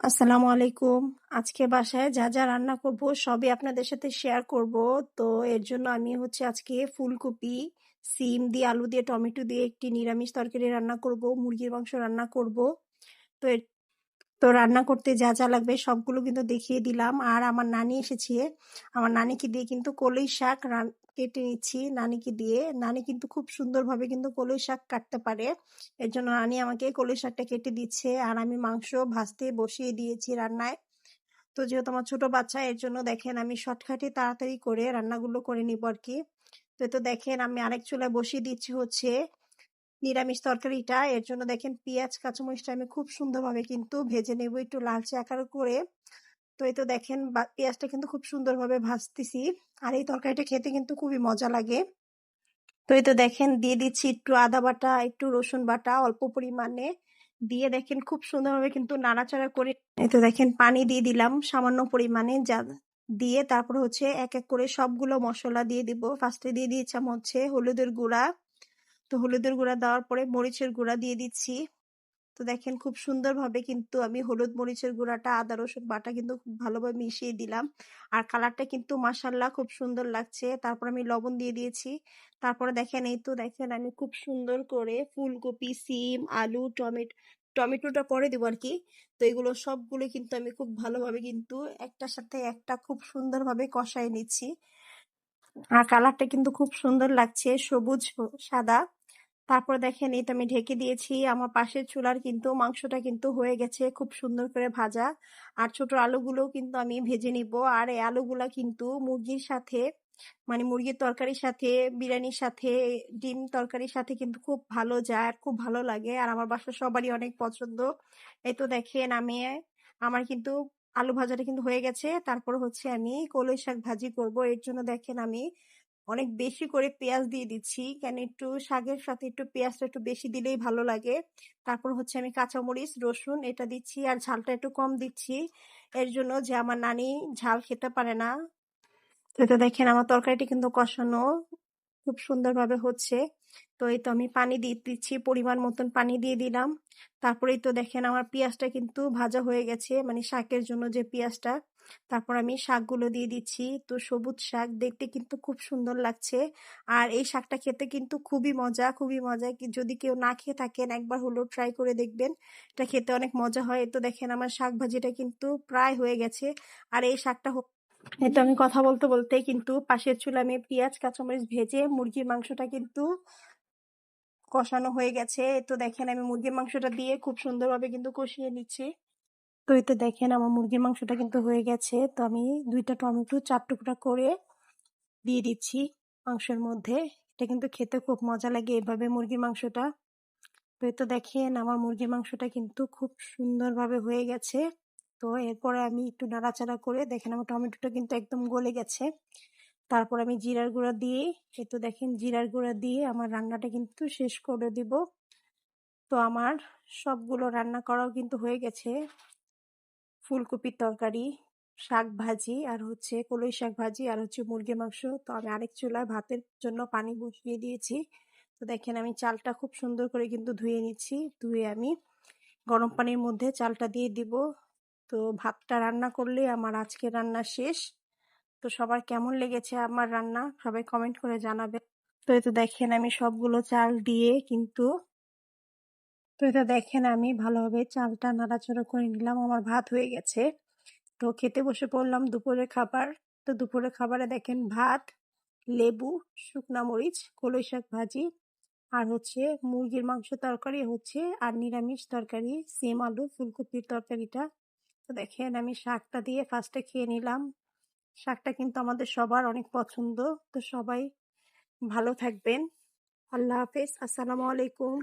আসসালামু আলাইকুম। আজকে বাসায় যা যা রান্না করব সবই আপনাদের সাথে শেয়ার করব। তো এর জন্য আমি হচ্ছে আজকে ফুলকপি, সিম দিয়ে আলু দিয়ে, টমেটো দিয়ে একটি নিরামিষ তরকারি রান্না করব, মুরগির মাংস রান্না করব। তো তো রান্না করতে যা যা লাগবে সবগুলো কিন্তু দেখিয়ে দিলাম। আর আমার নানি এসেছে। আমার নানিকে দিয়ে কিন্তু কলই শাক কেটে নিচ্ছি নানিকে দিয়ে। নানি কিন্তু খুব সুন্দরভাবে কিন্তু কলই শাক কাটতে পারে। এর জন্য নানি আমাকে কলই শাকটা কেটে দিচ্ছে আর আমি মাংস ভাজতে বসিয়ে দিয়েছি রান্নায়। তো যেহেতু আমার ছোট বাচ্চা, এর জন্য দেখেন আমি শর্টকাটে তাড়াতাড়ি করে রান্নাগুলো করে নিব আর কি। তো তো দেখেন আমি আরেক চুলায় বসিয়ে দিচ্ছি হচ্ছে নিরামিষ তরকারিটা। এর জন্য দেখেন পেঁয়াজ, কাঁচামরিচটা আমি খুব সুন্দরভাবে কিন্তু ভেজে নেব একটু লালচে আকার করে। তো এই তো দেখেন পেঁয়াজটা কিন্তু খুব সুন্দরভাবে ভাজতেছি। আর এই তরকারিটা খেতে কিন্তু খুবই মজা লাগে। তো এই তো দেখেন, দিয়ে দিচ্ছি একটু আদা বাটা, একটু রসুন বাটা অল্প পরিমাণে। দিয়ে দেখেন খুব সুন্দরভাবে কিন্তু নাড়াচাড়া করে এই তো দেখেন, পানি দিয়ে দিলাম সামান্য পরিমাণে। যা, দিয়ে তারপর হচ্ছে এক এক করে সবগুলো মশলা দিয়ে দিব। ফার্স্টে দিয়ে দিয়েছিলাম হচ্ছে হলুদের গুঁড়া। তো হলুদের গুঁড়া দেওয়ার পরে মরিচের গুঁড়া দিয়ে দিচ্ছি। তো দেখেন খুব সুন্দরভাবে কিন্তু আমি হলুদ মরিচের গুঁড়াটা, আদা রসুন বাটা কিন্তু খুব ভালোভাবে মিশিয়ে দিলাম। আর কালারটা কিন্তু মাসাল্লাহ খুব সুন্দর লাগছে। তারপর আমি লবণ দিয়ে দিয়েছি। তারপরে দেখেন এই তো দেখেন আমি খুব সুন্দর করে ফুলকপি, সিম, আলু, টমেটো, টমেটোটা পরে দেবো আর কি তো এগুলো সবগুলো কিন্তু আমি খুব ভালোভাবে কিন্তু একটার সাথে একটা খুব সুন্দরভাবে কষাই নিচ্ছি। আর কালারটা কিন্তু খুব সুন্দর লাগছে, সবুজ, সাদা। তারপর দেখেন এই তো আমি ঢেকে দিয়েছি। আমার পাশের চুলার কিন্তু মাংসটা কিন্তু হয়ে গেছে খুব সুন্দর করে ভাজা। আর ছোট আলুগুলো কিন্তু আমি ভেজে নিব। আর এই আলুগুলা কিন্তু মুরগির সাথে মানে মুরগির তরকারির সাথে, বিরিয়ানির সাথে, ডিম তরকারির সাথে কিন্তু খুব ভালো যায় আর খুব ভালো লাগে। আর আমার বাসার সবারই অনেক পছন্দ। এই তো দেখেন, আমি, আমার কিন্তু আলু ভাজাটা কিন্তু হয়ে গেছে। তারপর হচ্ছে আমি কলই শাক ভাজি করব। এর জন্য দেখেন, আমি অনেক বেশি করে পেঁয়াজ দিয়ে দিচ্ছি। কেন একটু শাকের সাথে একটু পেঁয়াজটা একটু বেশি দিলেই ভালো লাগে। তারপর হচ্ছে আমি কাঁচামরিচ, রসুন এটা দিচ্ছি আর ঝালটা একটু কম দিচ্ছি। এর জন্য যে আমার নানি ঝাল খেতে পারে না। তো দেখেন আমার তরকারিটি কিন্তু কষানো খুব সুন্দরভাবে হচ্ছে। তো এই তো আমি পানি দিয়ে দিচ্ছি, পরিমাণ মতন পানি দিয়ে দিলাম। তারপরেই তো দেখেন আমার পেঁয়াজটা কিন্তু ভাজা হয়ে গেছে মানে শাকের জন্য যে পেঁয়াজটা। তারপর আমি শাকগুলো দিয়ে দিচ্ছি, তো সবুজ শাক দেখতে কিন্তু খুব সুন্দর লাগছে। আর এই শাকটা খেতে কিন্তু খুবই মজা খুবই মজা। যদি কেউ না খেয়ে থাকেন, একবার হলেও ট্রাই করে দেখবেন, এটা খেতে অনেক মজা হয়। তো দেখেন আমার শাক ভাজিটা কিন্তু প্রায় হয়ে গেছে। আর এই শাকটা এই তো আমি কথা বলতে বলতে কিন্তু পাশের চুলা আমি পেঁয়াজ, কাঁচামরিচ ভেজে মুরগির মাংসটা কিন্তু কষানো হয়ে গেছে। তো দেখেন আমি মুরগির মাংসটা দিয়ে খুব সুন্দরভাবে কিন্তু কষিয়ে নিচ্ছি। তো এই তো দেখেন আমার মুরগির মাংসটা কিন্তু হয়ে গেছে। তো আমি দুইটা টমেটো চার টুকরা করে দিয়ে দিচ্ছি মাংসের মধ্যে। এটা কিন্তু খেতে খুব মজা লাগে এভাবে মুরগির মাংসটা। তো এই তো দেখেন আমার মুরগির মাংসটা কিন্তু খুব সুন্দরভাবে হয়ে গেছে। তো এরপরে আমি একটু নাড়াচাড়া করে দেখেন আমার টমেটোটা কিন্তু একদম গলে গেছে। তারপর আমি জিরার গুঁড়া দিয়ে তো দেখেন জিরার গুঁড়া দিয়ে আমার রান্নাটা কিন্তু শেষ করে দিব। তো আমার সবগুলো রান্না করাও কিন্তু হয়ে গেছে। ফুলকপির তরকারি, শাক ভাজি আর হচ্ছে কলই শাক ভাজি আর হচ্ছে মুরগি মাংস। তো আমি আরেক চুলায় ভাতের জন্য পানি বসিয়ে দিয়েছি। তো দেখেন আমি চালটা খুব সুন্দর করে কিন্তু ধুয়ে নিচ্ছি। ধুয়ে আমি গরম পানির মধ্যে চালটা দিয়ে দিব। তো ভাতটা রান্না করলে আমার আজকে রান্না শেষ। তো সবার কেমন লেগেছে আমার রান্না? সবাই কমেন্ট করে জানাবে। তো এটা দেখেন আমি সবগুলো চাল দিয়ে কিন্তু তো এটা দেখেন আমি ভালোভাবে চালটা নাড়াচাড়া করে নিলাম। আমার ভাত হয়ে গেছে। তো খেতে বসে পড়লাম দুপুরের খাবার। তো দুপুরের খাবারে দেখেন ভাত, লেবু, শুকনা মরিচ, কলই শাক ভাজি আর হচ্ছে মুরগির মাংস তরকারি, হচ্ছে আর নিরামিষ তরকারি, সেম আলু, ফুলকপির তরকারিটা তো দেখেন, আমি শাকটা দিয়ে ফার্স্টে খেয়ে নিলাম। শাকটা কিন্তু আমাদের সবার অনেক পছন্দ। তো সবাই ভালো থাকবেন। আল্লাহ হাফেজ। আসসালামু আলাইকুম।